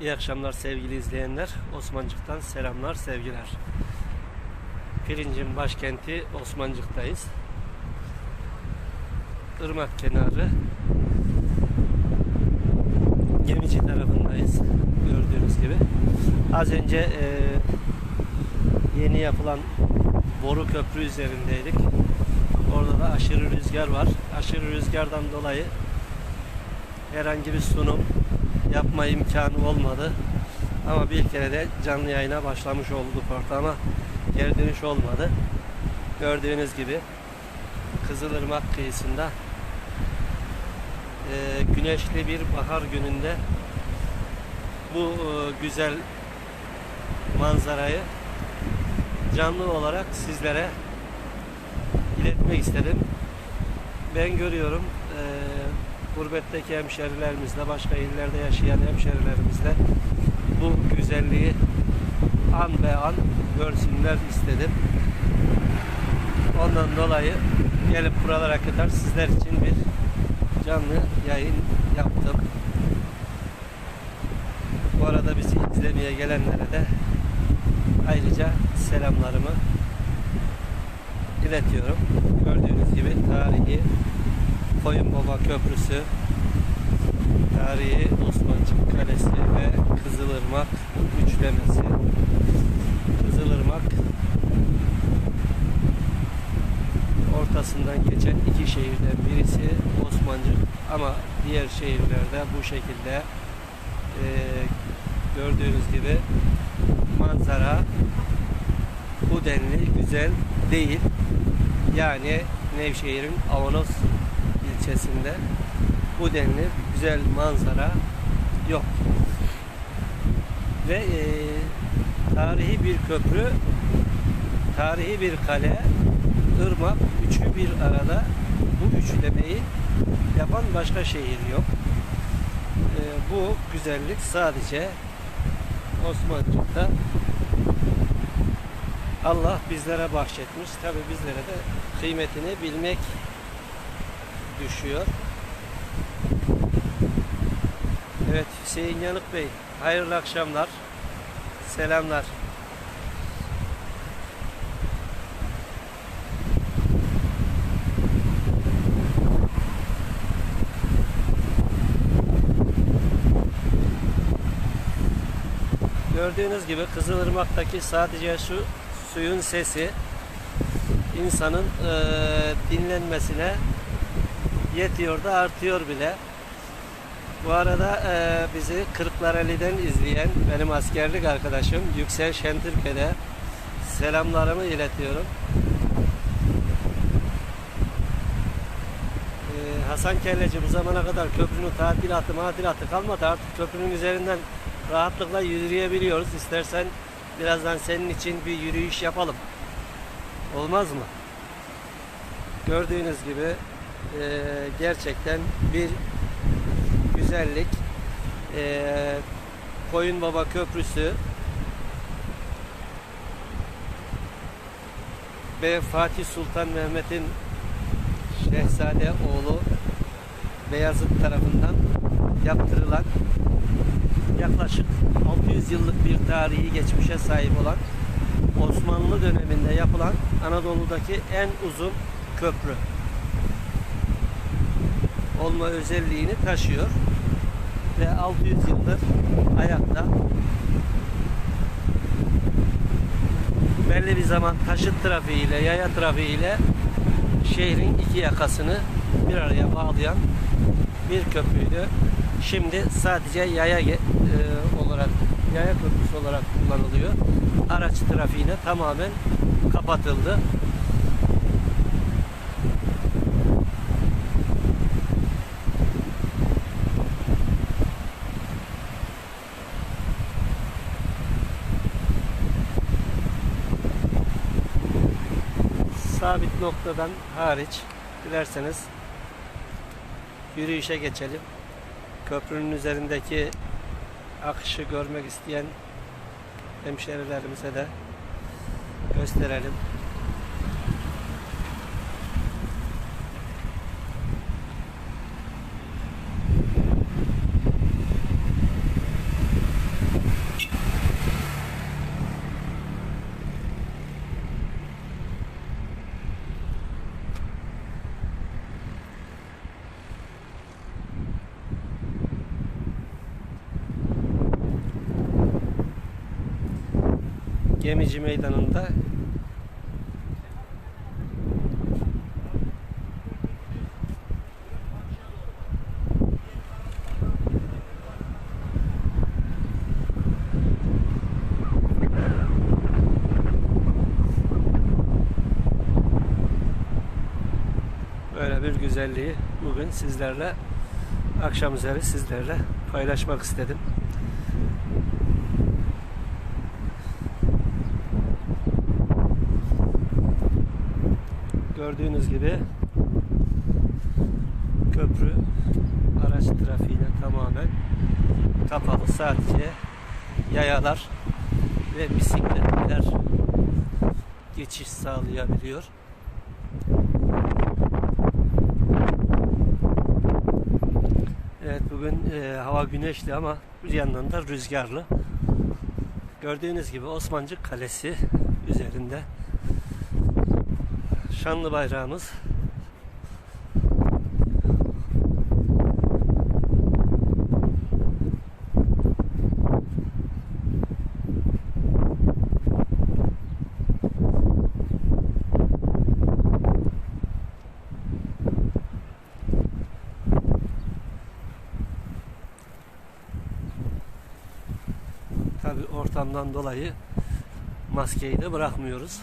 İyi akşamlar sevgili izleyenler. Osmancık'tan selamlar, sevgiler. Pirincin başkenti Osmancık'tayız. Irmak kenarı Gemici tarafındayız. Gördüğünüz gibi. Az önce e, yeni yapılan boru köprü üzerindeydik. Orada da aşırı rüzgar var. Aşırı rüzgardan dolayı herhangi bir sunum yapma imkanı olmadı. Ama bir kere de canlı yayına başlamış olduk orada ama geri dönüş olmadı. Gördüğünüz gibi Kızılırmak kıyısında e, güneşli bir bahar gününde bu e, güzel manzarayı canlı olarak sizlere iletmek istedim. Ben görüyorum e, gurbetteki hemşerilerimizle, başka illerde yaşayan hemşerilerimizle bu güzelliği an be an görsünler istedim. Ondan dolayı gelip buralara kadar sizler için bir canlı yayın yaptım. Bu arada bizi izlemeye gelenlere de ayrıca selamlarımı iletiyorum. Gördüğünüz gibi tarihi Koyun Baba Köprüsü, tarihi Osmancık Kalesi ve Kızılırmak üçlemesi. Kızılırmak ortasından geçen iki şehirden birisi Osmancık ama diğer şehirlerde bu şekilde e, gördüğünüz gibi manzara bu denli güzel değil. Yani Nevşehir'in Avanos ilçesinde bu denli güzel manzara yok. Ve e, tarihi bir köprü, tarihi bir kale, ırmak, üçü bir arada bu üçlemeyi yapan başka şehir yok. E, bu güzellik sadece Osmancık'ta Allah bizlere bahşetmiş. Tabi bizlere de kıymetini bilmek düşüyor. Evet Hüseyin Yanık Bey hayırlı akşamlar. Selamlar. Gördüğünüz gibi Kızılırmak'taki sadece şu suyun sesi insanın e, dinlenmesine yetiyor da artıyor bile. Bu arada e, bizi Kırklareli'den izleyen benim askerlik arkadaşım Yüksel Şentürk'e selamlarımı iletiyorum. E, Hasan Kelleci bu zamana kadar köprünün tadilatı madilatı kalmadı artık köprünün üzerinden rahatlıkla yürüyebiliyoruz. İstersen birazdan senin için bir yürüyüş yapalım. Olmaz mı? Gördüğünüz gibi e, gerçekten bir güzellik. E, Koyun Baba Köprüsü ve Fatih Sultan Mehmet'in Şehzade oğlu Beyazıt tarafından yaptırılan yaklaşık 600 yıllık bir tarihi geçmişe sahip olan Osmanlı döneminde yapılan Anadolu'daki en uzun köprü olma özelliğini taşıyor ve 600 yıldır ayakta belli bir zaman taşıt trafiğiyle yaya trafiğiyle şehrin iki yakasını bir araya bağlayan bir köprüydü. Şimdi sadece yaya e, olarak yaya köprüsü olarak kullanılıyor. Araç trafiğine tamamen kapatıldı. Sabit noktadan hariç dilerseniz yürüyüşe geçelim. Köprünün üzerindeki akışı görmek isteyen hemşerilerimize de gösterelim. Gemici Meydanı'nda böyle bir güzelliği bugün sizlerle akşam üzeri sizlerle paylaşmak istedim. Gördüğünüz gibi köprü araç trafiğine tamamen kapalı. Sadece yayalar ve bisikletler geçiş sağlayabiliyor. Evet bugün e, hava güneşli ama bir yandan da rüzgarlı. Gördüğünüz gibi Osmancık Kalesi üzerinde şanlı bayrağımız Tabi ortamdan dolayı maskeyi de bırakmıyoruz.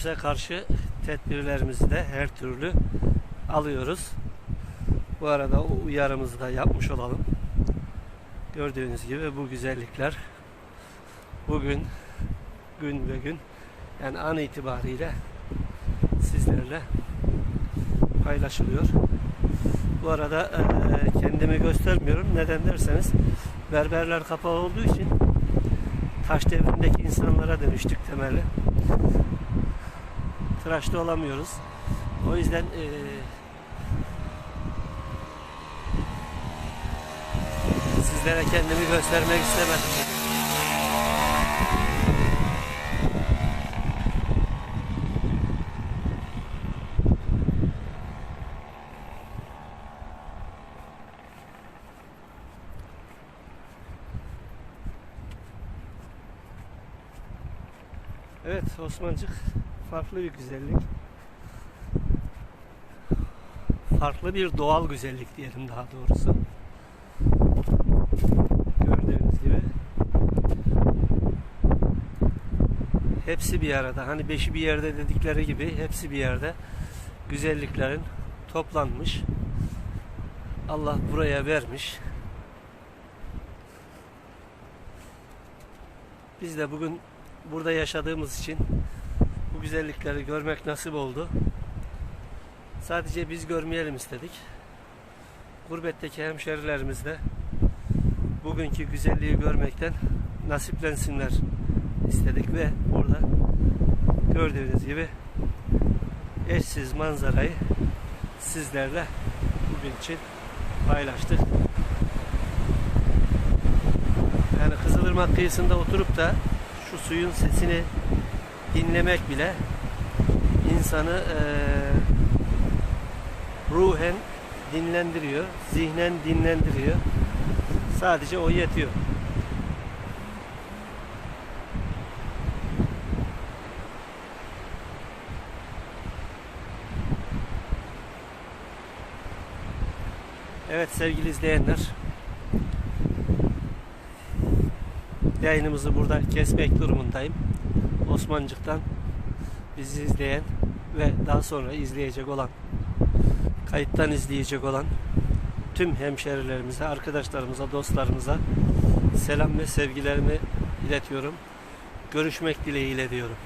Virüse karşı tedbirlerimizi de her türlü alıyoruz. Bu arada o uyarımızı da yapmış olalım. Gördüğünüz gibi bu güzellikler bugün gün ve gün yani an itibariyle sizlerle paylaşılıyor. Bu arada e, kendimi göstermiyorum. Neden derseniz berberler kapalı olduğu için taş devrindeki insanlara dönüştük temelli. Tıraşlı olamıyoruz. O yüzden e, sizlere kendimi göstermek istemedim. Evet Osmancık farklı bir güzellik. Farklı bir doğal güzellik diyelim daha doğrusu. Gördüğünüz gibi hepsi bir arada. Hani beşi bir yerde dedikleri gibi hepsi bir yerde güzelliklerin toplanmış. Allah buraya vermiş. Biz de bugün burada yaşadığımız için güzellikleri görmek nasip oldu. Sadece biz görmeyelim istedik. Gurbetteki hemşerilerimiz de bugünkü güzelliği görmekten nasiplensinler istedik ve burada gördüğünüz gibi eşsiz manzarayı sizlerle bugün için paylaştık. Yani Kızılırmak kıyısında oturup da şu suyun sesini dinlemek bile insanı eee ruhen dinlendiriyor, zihnen dinlendiriyor. Sadece o yetiyor. Evet sevgili izleyenler. Yayınımızı burada kesmek durumundayım. Osmancık'tan bizi izleyen ve daha sonra izleyecek olan kayıttan izleyecek olan tüm hemşerilerimize, arkadaşlarımıza, dostlarımıza selam ve sevgilerimi iletiyorum. Görüşmek dileğiyle diyorum.